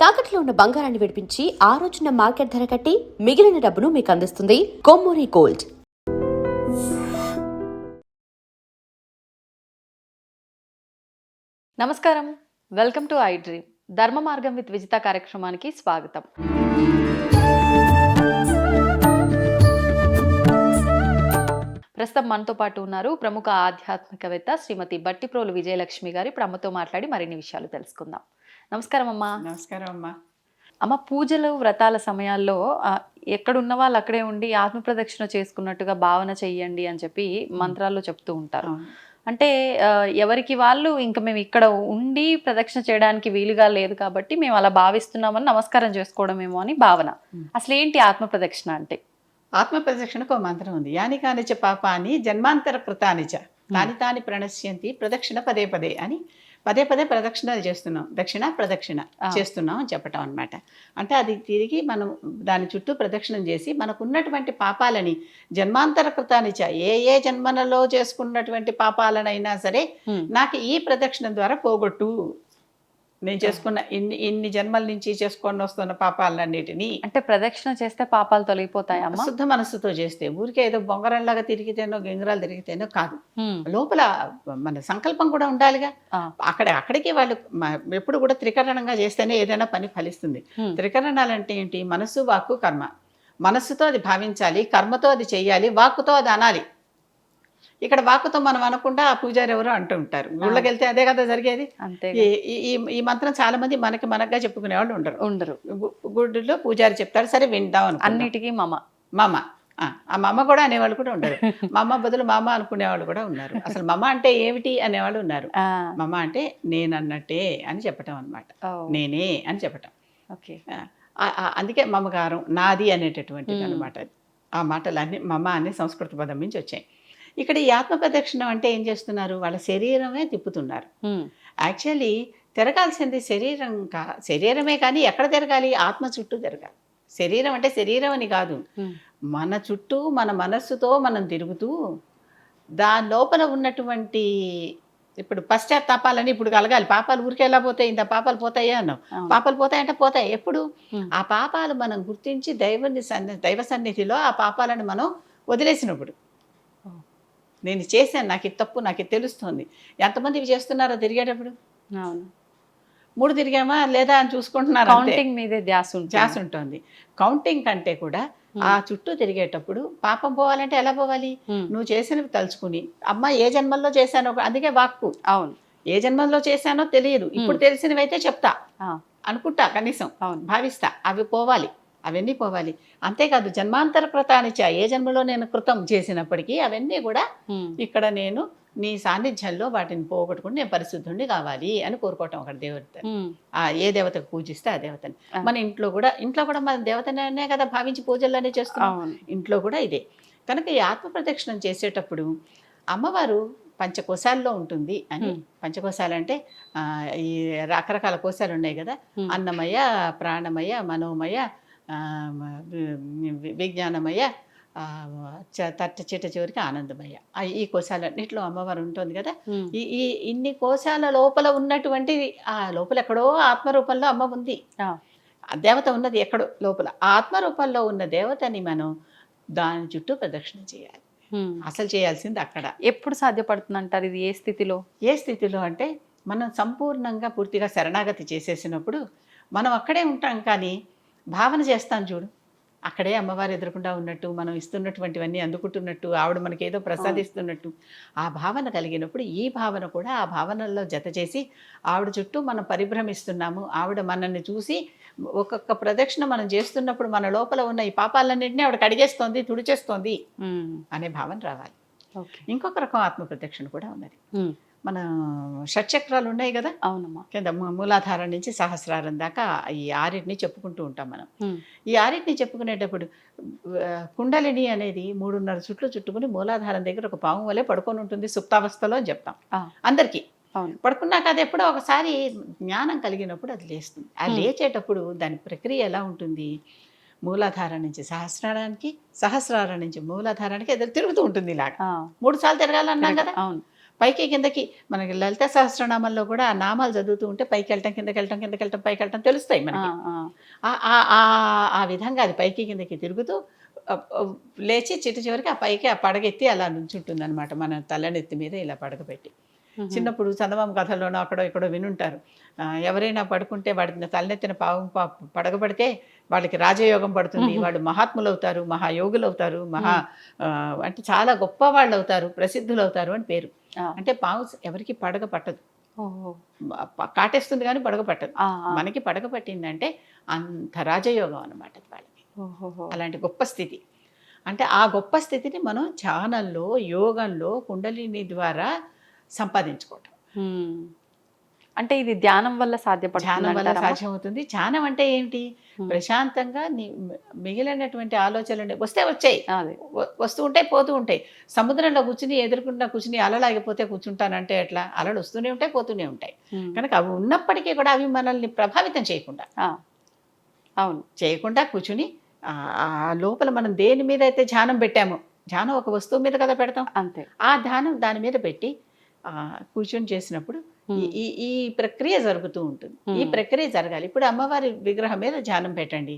తాకట్లో ఉన్న బంగారాన్ని విడిపించి ఆ రోజున మార్కెట్ ధర కట్టి మిగిలిన డబ్బును మీకు అందిస్తుంది కొమ్మూరి గోల్డ్. నమస్కారం. Welcome to I dream. Dharma Margam with Vijitha కార్యక్రమానికి స్వాగతం. ప్రస్తుతం మనతో పాటు ఉన్నారు ప్రముఖ ఆధ్యాత్మికవేత్త శ్రీమతి బట్టిప్రోలు విజయలక్ష్మి గారి. ఇప్పుడు అమ్మతో మాట్లాడి మరిన్ని విషయాలు తెలుసుకుందాం. నమస్కారం అమ్మా. నమస్కారం అమ్మా. అమ్మ పూజలు వ్రతాల సమయాల్లో ఎక్కడున్న వాళ్ళు అక్కడే ఉండి ఆత్మ ప్రదక్షిణ చేసుకున్నట్టుగా భావన చెయ్యండి అని చెప్పి మంత్రాల్లో చెప్తూ ఉంటారు. అంటే ఎవరికి వాళ్ళు ఇంకా మేము ఇక్కడ ఉండి ప్రదక్షిణ చేయడానికి వీలుగా లేదు కాబట్టి మేము అలా భావిస్తున్నామని నమస్కారం చేసుకోవడమేమో అని భావన. అసలు ఏంటి ఆత్మ ప్రదక్షిణ అంటే? ఆత్మ ప్రదక్షిణకు ఒక మంత్రం ఉంది. యాని కానిచ పాపాని జన్మాంతర కృతానిచ. తాని తాని ప్రణశ్యంతి ప్రదక్షిణ పదే పదే అని పదే పదే ప్రదక్షిణలు చేస్తున్నాం. దక్షిణ ప్రదక్షిణ. చేస్తున్నాం అని చెప్పటం అనమాట అంటే అది తిరిగి మనం దాని చుట్టూ ప్రదక్షిణం చేసి మనకున్నటువంటి పాపాలని జన్మాంతర కృతానిచ ఏ ఏ జన్మలలో చేసుకున్నటువంటి పాపాలనైనా సరే నాకు ఈ ప్రదక్షిణ ద్వారా పోగొట్టు నేను చేసుకున్న ఇన్ని ఇన్ని జన్మల నుంచి చేసుకొని వస్తున్న పాపాలన్నిటినీ అంటే ప్రదక్షిణ చేస్తే పాపాలు తొలగిపోతాయమ్మా శుద్ధ మనస్సుతో చేస్తే ఊరికే ఏదో బొంగరంలాగా తిరిగితేనో గింగరాలు తిరిగితేనో కాదు. లోపల మన సంకల్పం కూడా ఉండాలిగా. అక్కడ అక్కడికి వాళ్ళు ఎప్పుడు కూడా త్రికరణంగా చేస్తేనే ఏదైనా పని ఫలిస్తుంది. త్రికరణాలు అంటే ఏంటి? మనస్సు వాక్కు కర్మ. మనస్సుతో అది భావించాలి కర్మతో అది చెయ్యాలి వాక్కుతో అది అనాలి. ఇక్కడ వాక్కుతో మనం అనకుండా ఆ పూజారి ఎవరో అంటూ ఉంటారు. గుళ్ళకి వెళ్తే అదే కదా జరిగేది? ఈ- మంత్రం చాలా మంది మనకి మనగా చెప్పుకునే వాళ్ళు ఉండరు. ఉండరు. గుడిలో పూజారి చెప్తారు సరే విందాం. అన్నిటికీ మమ. మామ. ఆ, ఆ మామ కూడా అనేవాళ్ళు కూడా ఉండరు. మామ బదులు మామ అనుకునేవాళ్ళు కూడా ఉన్నారు. అసలు మమ అంటే ఏమిటి అనేవాళ్ళు ఉన్నారు. ఆ, మమ అంటే నేను అన్నట్టే అని చెప్పటం అనమాట నేనే అని చెప్పటం. ఓకే. అందుకే మమకారం నాది అనేటటువంటిది. అనమాట ఆ మాటలు అన్ని మమ అనే సంస్కృత పదం నుంచి వచ్చాయి. ఇక్కడ ఈ ఆత్మ ప్రదక్షిణం అంటే ఏం చేస్తున్నారు వాళ్ళ శరీరమే తిప్పుతున్నారు. యాక్చువల్లీ తిరగాల్సింది శరీరం కా శరీరమే కానీ ఎక్కడ తిరగాలి ఆత్మ చుట్టూ తిరగాలి శరీరం అంటే శరీరం అని కాదు. మన చుట్టూ మన మనస్సుతో మనం తిరుగుతూ దాని లోపల ఉన్నటువంటి ఇప్పుడు పశ్చాత్తాపాలని ఇప్పుడు కలగాలి పాపాలు ఊరికే ఎలా పోతాయి ఇంత పాపాలు పోతాయా అన్నావు. పాపాలు పోతాయంటే పోతాయి ఎప్పుడు. ఆ పాపాలు మనం గుర్తించి దైవుని సన్ని దైవ సన్నిధిలో ఆ పాపాలను మనం వదిలేసినప్పుడు. నేను చేశాను నాకు ఇది తప్పు నాకు ఇది తెలుస్తుంది. ఎంతమంది ఇవి చేస్తున్నారో తిరిగేటప్పుడు? అవును. మూడు తిరిగామా లేదా అని చూసుకుంటున్నారు. కౌంటింగ్ మీదే ధ్యాస ధ్యాస ఉంటుంది. కౌంటింగ్ కంటే కూడా ఆ చుట్టూ తిరిగేటప్పుడు పాపం పోవాలంటే ఎలా పోవాలి. నువ్వు చేసినవి తలుచుకుని. అమ్మ ఏ జన్మల్లో చేశానో అందుకే వాక్కు. అవును. ఏ జన్మల్లో చేశానో తెలియదు. ఇప్పుడు తెలిసినవి అయితే చెప్తా అనుకుంటా కనీసం. అవును. భావిస్తా. అవి పోవాలి. అవన్నీ పోవాలి అంతేకాదు జన్మాంతర కృతానిచ ఏ జన్మలో నేను కృతం చేసినప్పటికీ అవన్నీ కూడా. ఇక్కడ నేను నీ సాన్నిధ్యంలో వాటిని పోగొట్టుకుని నేను పరిశుద్ధుడిని కావాలి అని కోరుకోవటం ఒకటి దేవుడితో మ్. ఆ ఏ దేవతకు పూజిస్తే ఆ దేవతని. మన ఇంట్లో కూడా ఇంట్లో కూడా మన దేవతనే కదా భావించి పూజలనే చేస్తున్నాం ఇంట్లో కూడా ఇదే కనుక ఈ ఆత్మ ప్రదక్షిణం చేసేటప్పుడు అమ్మవారు పంచకోశాల్లో ఉంటుంది అని. పంచకోశాలు అంటే ఈ రకరకాల కోశాలు ఉన్నాయి కదా. అన్నమయ ప్రాణమయ మనోమయ ఆ, వి- వి- విజ్ఞానమయ ఆ, చ- తట్ట చిట్ట చివరికి ఆనందమయ ఆ, ఈ కోశాలన్నింటిలో అమ్మవారు ఉంటుంది కదా. ఈ ఈ ఇన్ని కోశాల లోపల ఉన్నటువంటి ఆ లోపల ఎక్కడో ఆత్మరూపంలో అమ్మ ఉంది. దేవత ఉన్నది ఎక్కడో లోపల. ఆత్మరూపంలో ఉన్న దేవతని మనం దాని చుట్టూ ప్రదక్షిణ చేయాలి. అసలు చేయాల్సింది అక్కడ. ఎప్పుడు సాధ్యపడుతుంది అంటారు ఇది ఏ స్థితిలో? ఏ స్థితిలో అంటే మనం సంపూర్ణంగా పూర్తిగా శరణాగతి చేసేసినప్పుడు మనం అక్కడే ఉంటాం కానీ భావన చేస్తాం చూడు. అక్కడే అమ్మవారు ఎదురకుండా ఉన్నట్టు మనం ఇస్తున్నటువంటివన్నీ అందుకుంటున్నట్టు ఆవిడ మనకి ఏదో ప్రసాదిస్తున్నట్టు. ఆ భావన కలిగినప్పుడు ఈ భావన కూడా ఆ భావనల్లో జత చేసి ఆవిడ చుట్టూ మనం పరిభ్రమిస్తున్నాము. ఆవిడ మనల్ని చూసి ఒక్కొక్క ప్రదక్షిణ మనం చేస్తున్నప్పుడు మన లోపల ఉన్న ఈ పాపాలన్నింటినీ ఆవిడ కడిగేస్తోంది తుడిచేస్తోంది. అనే భావన రావాలి. ఇంకొక రకం ఆత్మ ప్రదక్షిణ కూడా ఉన్నది. మన షట్చక్రాలు ఉన్నాయి కదా? అవునమ్మా. కింద మూలాధారం నుంచి సహస్రారం దాకా ఈ ఆరిటిని చెప్పుకుంటూ ఉంటాం మనం. ఈ ఆరిటిని చెప్పుకునేటప్పుడు కుండలిని అనేది మూడున్నర చుట్లు చుట్టుకుని మూలాధారం దగ్గర ఒక పాము వలె పడుకొని ఉంటుంది సుప్తావస్థలో అని చెప్తాం. అందరికీ. అవును. పడుకున్నాక అది ఎప్పుడో ఒకసారి జ్ఞానం కలిగినప్పుడు అది లేస్తుంది. ఆ. లేచేటప్పుడు దాని ప్రక్రియ ఎలా ఉంటుంది? మూలాధారం నుంచి సహస్రారానికి సహస్రారం నుంచి మూలాధారానికి ఎదురు తిరుగుతూ ఉంటుంది ఇలాగ. మూడు సార్లు తిరగాలన్నాం కదా? అవును. పైకి కిందకి మనకి లలిత సహస్రనామంలో కూడా ఆ నామాలు చదువుతూ ఉంటే పైకి వెళ్ళటం కిందకి వెళ్ళటం కిందకి వెళ్ళటం పైకి వెళ్ళటం తెలుస్తాయి మనకి ఆ. ఆ- ఆ- ఆ- ఆ విధంగా అది పైకి కిందకి తిరుగుతూ లేచి చిట్టు చివరికి ఆ పైకి ఆ పడగెత్తి అలా నుంచుంటుంది అనమాట మన తలనెత్తి మీద ఇలా పడగ పెట్టి మ్మ్. చిన్నప్పుడు చందమామ కథల్లోనో అక్కడో ఇక్కడో వినుంటారు ఎవరైనా పడుకుంటే వాడి తలనెత్తిన పావు పడగబడితే వాళ్ళకి రాజయోగం పడుతుంది. వాళ్ళు మహాత్ములు అవుతారు మహాయోగులు అవుతారు మహా అంటే చాలా గొప్ప వాళ్ళు అవుతారు ప్రసిద్ధులు అవుతారు అని పేరు. అంటే పావు ఎవరికి పడగ పట్టదు కాటేస్తుంది కానీ పడగ పట్టదు. మనకి పడగ పట్టిందంటే అంత రాజయోగం అనమాట వాళ్ళకి. అలాంటి గొప్ప స్థితి అంటే ఆ గొప్ప స్థితిని మనం ధ్యానంలో యోగంలో కుండలిని ద్వారా సంపాదించుకోవటం. అంటే ఇది ధ్యానం వల్ల ధ్యానం వల్ల సాధ్యపడుతుంది సాధ్యమవుతుంది. ధ్యానం అంటే ఏంటి. ప్రశాంతంగా ని- మిగిలినటువంటి ఆలోచనలు వస్తే వచ్చాయి. వస్తూ ఉంటాయి పోతూ ఉంటాయి. సముద్రంలో కూర్చుని ఎదుర్కొంటున్న కూర్చుని అలలాగిపోతే కూర్చుంటానంటే ఎట్లా? అలలు వస్తూనే ఉంటాయి పోతూనే ఉంటాయి. కనుక అవి ఉన్నప్పటికీ కూడా అవి మనల్ని ప్రభావితం చేయకుండా. అవును. చేయకుండా కూర్చుని ఆ- లోపల మనం దేని మీద అయితే ధ్యానం పెట్టామో ధ్యానం ఒక వస్తువు మీద కదా పెడతాం. అంతే. ఆ ధ్యానం దాని మీద పెట్టి ఆ, కూర్చొని చేసినప్పుడు ఈ-. ఈ ప్రక్రియ జరుగుతూ ఉంటుంది ఈ. ప్రక్రియ జరగాలి ఇప్పుడు అమ్మవారి విగ్రహం మీద ధ్యానం పెట్టండి.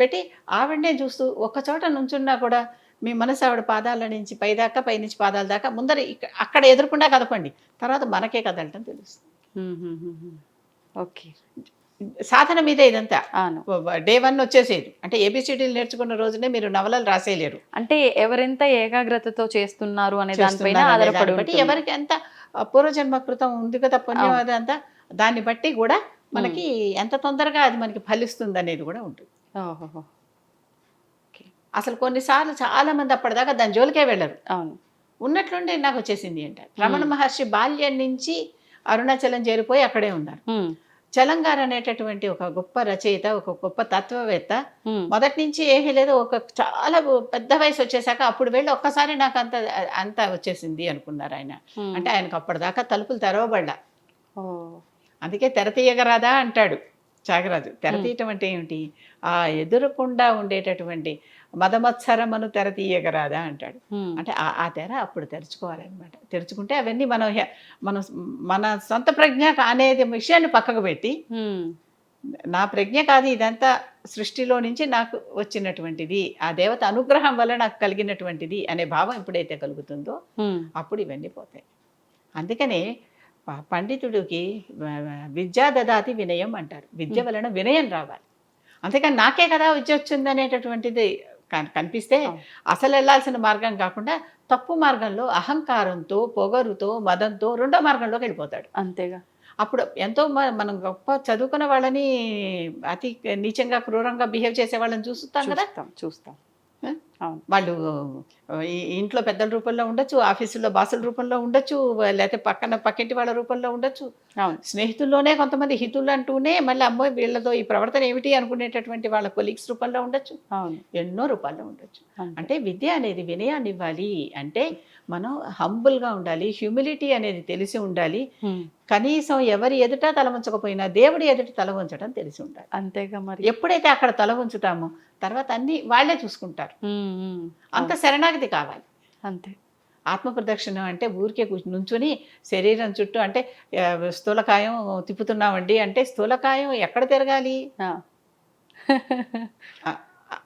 పెట్టి ఆవిడనే చూస్తూ ఒక్క చోట నుంచున్నా కూడా మీ మనసు ఆవిడ పాదాల నుంచి పైదాకా పైనుంచి పాదాల దాకా ముందర అక్కడ ఎదుర్కొండా కదపండి తర్వాత మనకే కదలటం తెలుస్తుంది. ఓకే సాధన మీద ఇదంతా. అవును. డే వన్ వచ్చేసేది. అంటే ఏబిసిడీలు నేర్చుకున్న రోజునే మీరు నవలలు రాసేయలేరు. అంటే ఎవరెంత ఏకాగ్రతతో చేస్తున్నారు అనే దానిపైన ఆధారపడి. ఎవరికి ఎంత పూర్వజన్మ కృతం ఉంది కదా పుణ్యం. అదంతా దాన్ని బట్టి కూడా మనకి ఎంత తొందరగా అది మనకి ఫలిస్తుంది అనేది కూడా ఉంటుంది. అసలు కొన్నిసార్లు చాలా మంది అప్పటిదాకా దాని జోలికే వెళ్ళరు. అవును. ఉన్నట్లుండి నాకు వచ్చేసింది అంటారు రమణ మహర్షి బాల్యం నుంచి అరుణాచలం చేరిపోయి అక్కడే ఉన్నారు. చలంగారు అనేటటువంటి ఒక గొప్ప రచయిత ఒక గొప్ప తత్వవేత్త. మొదటి నుంచి ఏమీ లేదు ఒక చాలా పెద్ద వయసు వచ్చేసాక అప్పుడు వెళ్ళి ఒక్కసారి నాకు అంత అంత వచ్చేసింది అనుకున్నారు ఆయన. అంటే ఆయనకు అప్పటిదాకా తలుపులు తెరవబడ్డా. అందుకే తెర తీయగరాదా అంటాడు త్యాగరాజు తెర తీయటం అంటే ఏమిటి ఆ ఎదురకుండా ఉండేటటువంటి మదమత్సరమను తెర తీయగరాదా అంటాడు. అంటే ఆ తెర అప్పుడు తెరుచుకోవాలన్నమాట తెరుచుకుంటే అవన్నీ మనం మనం మన సొంత ప్రజ్ఞ అనేది విషయాన్ని పక్కకు పెట్టి. నా ప్రజ్ఞ కాదు ఇదంతా సృష్టిలో నుంచి నాకు వచ్చినటువంటిది ఆ దేవత అనుగ్రహం వల్ల నాకు కలిగినటువంటిది అనే భావం ఎప్పుడైతే కలుగుతుందో. అప్పుడు ఇవన్నీ పోతాయి అందుకనే పండితుడికి విద్యా దదాతి వినయం అంటారు. విద్య వలన వినయం రావాలి. అంతేకాని నాకే కదా విద్య వచ్చింది అనేటటువంటిది కన్- కనిపిస్తే. అసలు వెళ్ళాల్సిన మార్గం కాకుండా తప్పు మార్గంలో అహంకారంతో పొగరుతో మదంతో రెండో మార్గంలోకి వెళ్ళిపోతాడు. అంతేగా. అప్పుడు ఎంతో మనం గొప్ప చదువుకున్న వాళ్ళని అతి నీచంగా క్రూరంగా బిహేవ్ చేసే వాళ్ళని చూస్తాం కదా? చూస్తాం? అవును. వాళ్ళు ఇంట్లో పెద్దల రూపంలో ఉండొచ్చు ఆఫీసుల్లో బాసుల రూపంలో ఉండొచ్చు లేకపోతే పక్కన పక్కింటి వాళ్ళ రూపంలో ఉండొచ్చు. అవును. స్నేహితుల్లోనే కొంతమంది హితులు అంటూనే మళ్ళీ అమ్మో వీళ్ళతో ఈ ప్రవర్తన ఏమిటి అనుకునేటటువంటి వాళ్ళ కొలీగ్స్ రూపంలో ఉండొచ్చు. అవును. ఎన్నో రూపాల్లో ఉండొచ్చు. అంటే విద్య అనేది వినయాన్ని ఇవ్వాలి అంటే మనం హంబుల్గా ఉండాలి హ్యూమిలిటీ అనేది తెలిసి ఉండాలి. కనీసం ఎవరి ఎదుట తల ఉంచకపోయినా దేవుడి ఎదుట తల ఉంచడం తెలిసి ఉండాలి. అంతేగా మరి. ఎప్పుడైతే అక్కడ తల ఉంచుతామో తర్వాత అన్ని వాళ్ళే చూసుకుంటారు. అంత శరణాగతి కావాలి. అంతే. ఆత్మ ప్రదక్షిణం అంటే ఊరికే నుంచుని శరీరం చుట్టూ అంటే స్థూలకాయం తిప్పుతున్నామండి అంటే స్థూలకాయం ఎక్కడ తిరగాలి?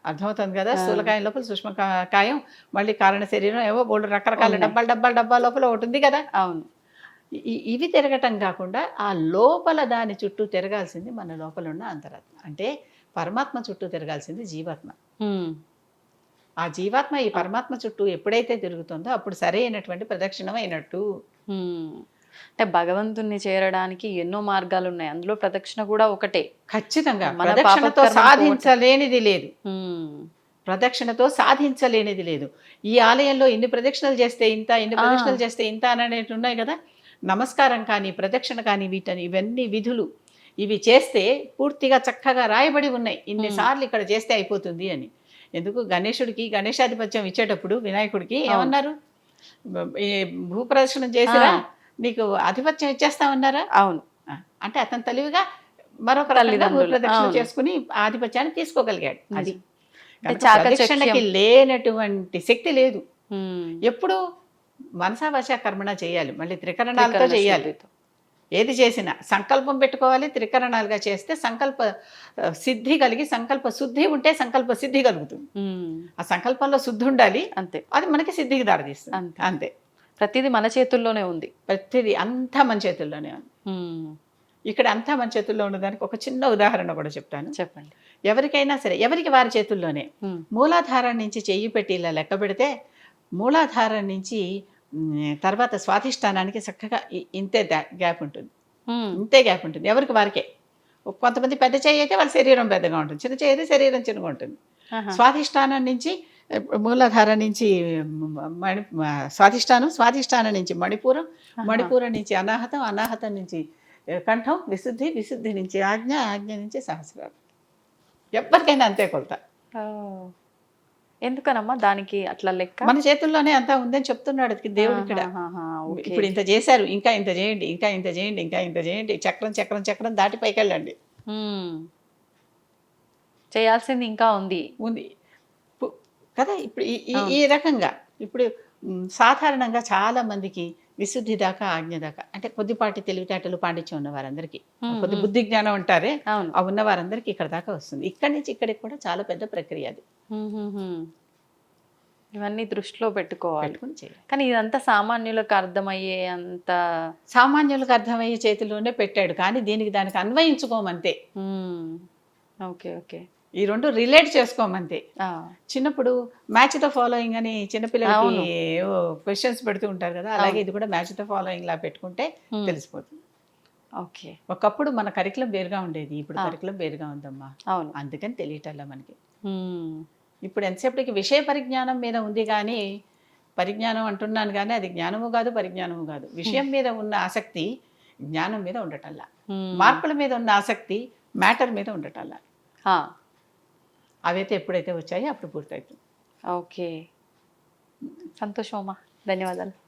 అర్థమవుతుంది కదా. స్థూలకాయం లోపల సూక్ష్మ కా- కాయం మళ్ళీ కారణ శరీరం ఏవో బోల్డ్ రకరకాల. డబ్బాలు డబ్బాలు డబ్బా లోపల ఒకటి ఉంది కదా అవును ఇవి తిరగటం కాకుండా ఆ లోపల దాని చుట్టూ తిరగాల్సింది మన లోపల ఉన్న అంతరాత్మ అంటే పరమాత్మ చుట్టూ తిరగాల్సింది జీవాత్మ. ఆ జీవాత్మ ఈ పరమాత్మ చుట్టూ ఎప్పుడైతే తిరుగుతుందో అప్పుడు సరైనటువంటి ప్రదక్షిణం అయినట్టు. అంటే భగవంతుణ్ణి చేరడానికి ఎన్నో మార్గాలు ఉన్నాయి అందులో ప్రదక్షిణ కూడా ఒకటే. ఖచ్చితంగా. మన ప్రదక్షిణతో సాధించలేనిది లేదు. ప్రదక్షిణతో సాధించలేనిది లేదు. ఈ ఆలయంలో ఇన్ని ప్రదక్షిణలు చేస్తే ఇంత ఇన్ని. ప్రదక్షిణలు చేస్తే ఇంత అనేవి ఉన్నాయి కదా? నమస్కారం కానీ ప్రదక్షిణ కానీ వీటని ఇవన్నీ విధులు. ఇవి చేస్తే పూర్తిగా చక్కగా రాయబడి ఉన్నాయి. ఇన్నిసార్లు ఇక్కడ చేస్తే అయిపోతుంది అని. ఎందుకు? గణేశుడికి గణేశాధిపత్యం ఇచ్చేటప్పుడు వినాయకుడికి. ఏమన్నారు? భూప్రదక్షిణం చేసిరా? ఆ. నీకు ఆధిపత్యం ఇచ్చేస్తామన్నారా? అవును. ఆ, అంటే అతను తెలివిగా మరొక అవును. చేసుకుని ఆధిపత్యాన్ని తీసుకోగలిగాడు అది. ప్రదక్షిణకి లేనటువంటి శక్తి లేదు. ఎప్పుడు మనసా వశ కర్మణ చేయాలి. మళ్ళీ త్రికరణాలతో త్రికరణ చేయాలి. ఏది చేసినా సంకల్పం పెట్టుకోవాలి త్రికరణాలుగా చేస్తే సంకల్ప సిద్ధి కలిగి సంకల్ప శుద్ధి ఉంటే సంకల్ప సిద్ధి కలుగుతుంది. ఆ సంకల్పంలో శుద్ధి ఉండాలి. అంతే. అది మనకి సిద్ధికి దారితీస్తుంది. అంతే. అంతే. ప్రతిదీ మన చేతుల్లోనే ఉంది. ప్రతిదీ అంతా మన చేతుల్లోనే ఉంది. ఇక్కడ అంతా మన చేతుల్లో ఉన్నదానికి ఒక చిన్న ఉదాహరణ కూడా చెప్తాను. చెప్పండి. ఎవరికైనా సరే ఎవరికి వారి చేతుల్లోనే? మూలాధారం నుంచి చెయ్యి పెట్టి ఇలా లెక్క పెడితే మూలాధారం నుంచి తర్వాత స్వాధిష్టానానికి చక్కగా ఇంతే గ్యాప్ ఉంటుంది. ఇంతే గ్యాప్ ఉంటుంది. ఎవరికి? వారికే. కొంతమంది పెద్ద చేయి అయితే వాళ్ళ శరీరం పెద్దగా ఉంటుంది. చిన్న చేయి అయితే శరీరం చిన్నగా ఉంటుంది. స్వాధిష్టానం నుంచి మూలాధారం నుంచి మణి స్వాధిష్టానం స్వాధిష్టానం నుంచి మణిపూరం. మణిపూరం నుంచి అనాహతం అనాహతం నుంచి కంఠం విశుద్ధి విశుద్ధి నుంచి ఆజ్ఞ ఆజ్ఞ నుంచి సహస్రాలు ఎవరికైనా అంతే కొలత. ఎందుకనమ్మా దానికి అట్లా లెక్క మన చేతుల్లోనే అంతా ఉందని చెప్తున్నాడు దేవుడు ఇక్కడ. ఇప్పుడు ఇంత చేశారు ఇంకా ఇంత చేయండి ఇంకా ఇంత చేయండి ఇంకా ఇంత చేయండి చక్రం చక్రం చక్రం దాటి పైకి వెళ్ళండి. చేయాల్సింది ఇంకా ఉంది ఉంది కదా? ఇప్పుడు ఈ- రకంగా. ఇప్పుడు సాధారణంగా చాలా మందికి విశుద్ధి దాకా ఆజ్ఞ దాకా అంటే కొద్దిపాటి తెలివితేటలు పాండిత్యం ఉన్న వారందరికీ. కొద్ది. బుద్ధి జ్ఞానం ఉంటారే ఆ ఉన్న వారందరికీ ఇక్కడ దాకా వస్తుంది. ఇక్కడి నుంచి ఇక్కడికి కూడా చాలా పెద్ద ప్రక్రియ అది. ఇవన్నీ దృష్టిలో పెట్టుకోవాలి. కానీ ఇదంతా సామాన్యులకు అర్థమయ్యే అంత సామాన్యులకు అర్థమయ్యే చేతిలోనే పెట్టాడు. కానీ దీనికి దానికి అన్వయించుకోమంతే. Okay okay. ఈ రెండు రిలేట్ చేసుకోమంతే. చిన్నప్పుడు మ్యాచ్ ద ఫాలోయింగ్ అని. చిన్నపిల్లలకి క్వశ్చన్స్ పెడుతూ ఉంటారు కదా అలాగే. ఇది కూడా మ్యాచ్ ద ఫాలోయింగ్ లా పెట్టుకుంటే తెలిసిపోతుంది. ఓకే. ఒకప్పుడు మన కరికులం వేరుగా ఉండేది ఇప్పుడు. కరికులం వేరుగా ఉందమ్మా. అవును. అందుకని తెలియటల్లా మనకి. ఇప్పుడు ఎంతసేపటికి విషయ పరిజ్ఞానం మీద ఉంది కానీ పరిజ్ఞానం అంటున్నాను కానీ అది జ్ఞానము కాదు పరిజ్ఞానము కాదు. విషయం మీద ఉన్న ఆసక్తి జ్ఞానం మీద ఉండటల్లా ఉమ్. మార్పుల మీద ఉన్న ఆసక్తి మ్యాటర్ మీద ఉండటల్లా ఆ, అవైతే ఎప్పుడైతే వచ్చాయో అప్పుడు పూర్తవుతుంది. ఓకే. సంతోషం అమ్మా. ధన్యవాదాలు.